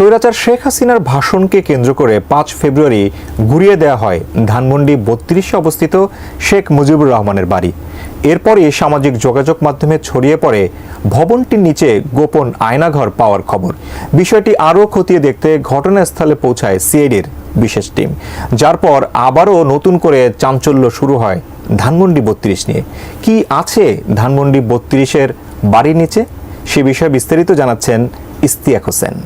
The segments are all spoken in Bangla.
স্বৈরাচার শেখ হাসিনার ভাষণকে কেন্দ্র করে পাঁচ ফেব্রুয়ারি ঘুরিয়ে দেওয়া হয় ধানমন্ডি বত্রিশে অবস্থিত শেখ মুজিবুর রহমানের বাড়ি। এরপরই সামাজিক যোগাযোগ মাধ্যমে ছড়িয়ে পড়ে ভবনটির নিচে গোপন আয়নাঘর পাওয়ার খবর। বিষয়টি আরও খতিয়ে দেখতে ঘটনাস্থলে পৌঁছায় সিআইডির বিশেষ টিম। যার পর আবারও নতুন করে চাঞ্চল্য শুরু হয় ধানমন্ডি বত্রিশ নিয়ে। কি আছে ধানমন্ডি বত্রিশের বাড়ির নিচে? সে বিষয়ে বিস্তারিত জানাচ্ছেন ইস্তিয়াক হোসেন।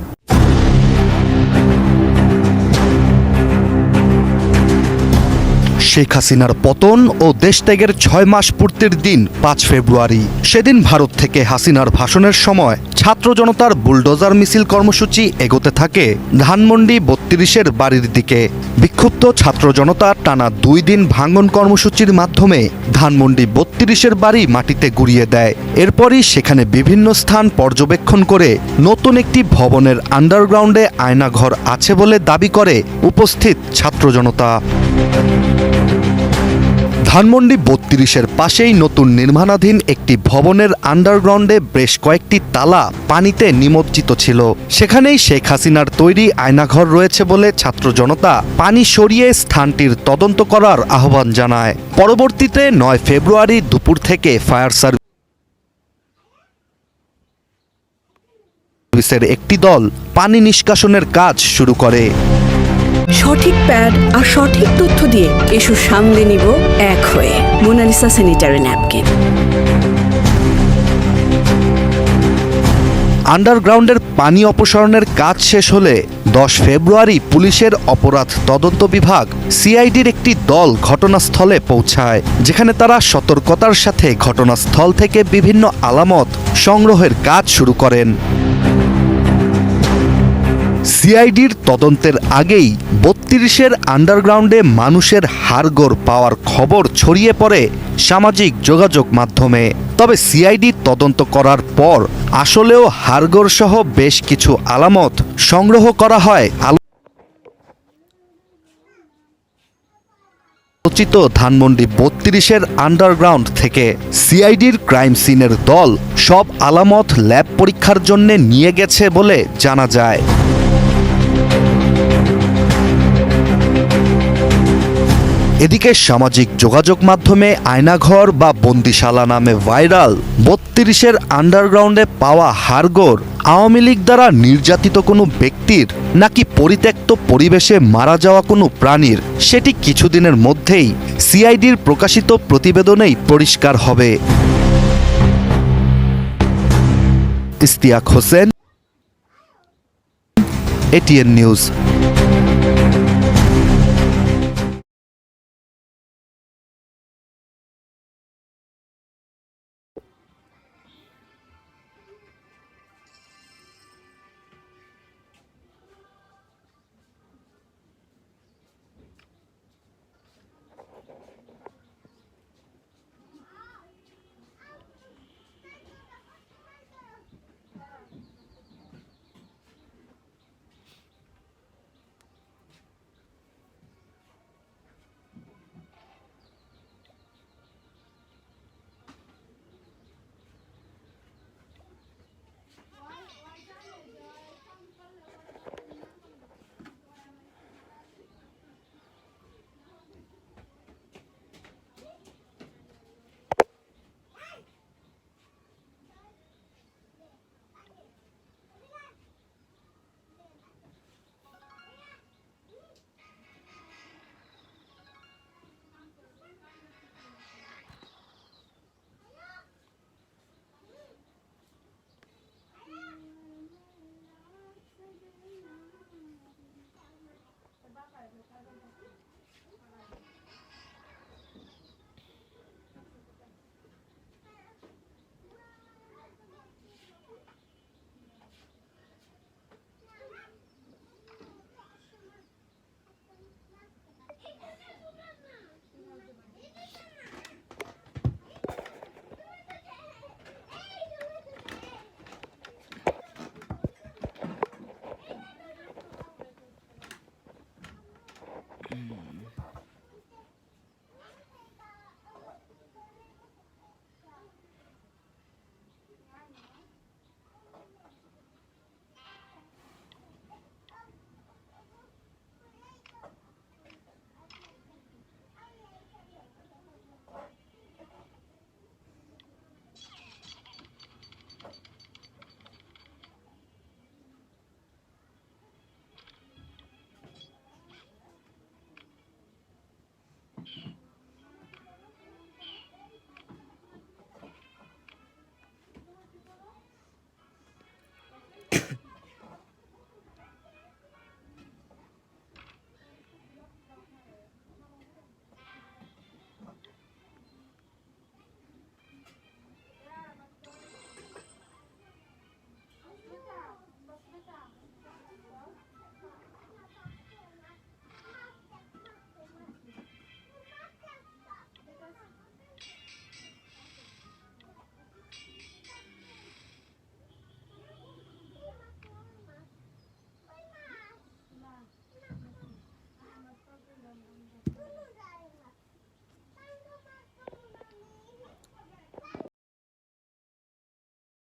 শেখ হাসিনার পতন ও দেশত্যাগের ছয় মাস পূর্তির দিন পাঁচ ফেব্রুয়ারি। সেদিন ভারত থেকে হাসিনার ভাষণের সময় ছাত্র জনতার বুলডোজার মিছিল কর্মসূচি এগোতে থাকে ধানমন্ডি বত্রিশের বাড়ির দিকে। বিক্ষুব্ধ ছাত্র জনতা টানা দুই দিন ভাঙন কর্মসূচির মাধ্যমে ধানমন্ডি বত্রিশের বাড়ি মাটিতে গুড়িয়ে দেয়। এরপরই সেখানে বিভিন্ন স্থান পর্যবেক্ষণ করে নতুন একটি ভবনের আন্ডারগ্রাউন্ডে আয়নাঘর আছে বলে দাবি করে উপস্থিত ছাত্র জনতা। ধানমন্ডি বত্রিশের পাশেই নতুন নির্মাণাধীন একটি ভবনের আন্ডারগ্রাউন্ডে বেশ কয়েকটি তালা পানিতে নিমজ্জিত ছিল। সেখানেই শেখ হাসিনার তৈরি আয়নাঘর রয়েছে বলে ছাত্র জনতা পানি সরিয়ে স্থানটির তদন্ত করার আহ্বান জানায়। পরবর্তীতে নয় ফেব্রুয়ারি দুপুর থেকে ফায়ার সার্ভিসের একটি দল পানি নিষ্কাশনের কাজ শুরু করে। সঠিক প্যাড আর সঠিক তথ্য দিয়ে এসব সামলে নিব এক হয়ে মোনালিসা স্যানিটারি ন্যাপকিন। আন্ডারগ্রাউন্ডের পানি অপসারণের কাজ শেষ হলে দশ ফেব্রুয়ারি পুলিশের অপরাধ তদন্ত বিভাগ সিআইডির একটি দল ঘটনাস্থলে পৌঁছায়, যেখানে তারা সতর্কতার সাথে ঘটনাস্থল থেকে বিভিন্ন আলামত সংগ্রহের কাজ শুরু করেন। সিআইডির তদন্তের আগেই বত্রিশের আন্ডারগ্রাউন্ডে মানুষের হাড়গোড় পাওয়ার খবর ছড়িয়ে পড়ে সামাজিক যোগাযোগ মাধ্যমে। তবে সিআইডি তদন্ত করার পর আসলেও হাড়গোড় সহ বেশ কিছু আলামত সংগ্রহ করা হয়। আলোচিত ধানমন্ডি বত্রিশের আন্ডারগ্রাউন্ড থেকে সিআইডির ক্রাইম সিনের দল সব আলামত ল্যাব পরীক্ষার জন্য নিয়ে গেছে বলে জানা যায়। এদিকে সামাজিক যোগাযোগ মাধ্যমে আয়নাঘর বা বন্দিশালা নামে ভাইরাল বত্রিশের আন্ডারগ্রাউন্ডে পাওয়া হাড়গোড় আওয়ামী লীগ দ্বারা নির্যাতিত কোনো ব্যক্তির নাকি পরিত্যক্ত পরিবেশে মারা যাওয়া কোনো প্রাণীর সেটি কিছুদিনের মধ্যেই সিআইডির প্রকাশিত প্রতিবেদনেই পরিষ্কার হবে। Istiaq Hossain ATN news.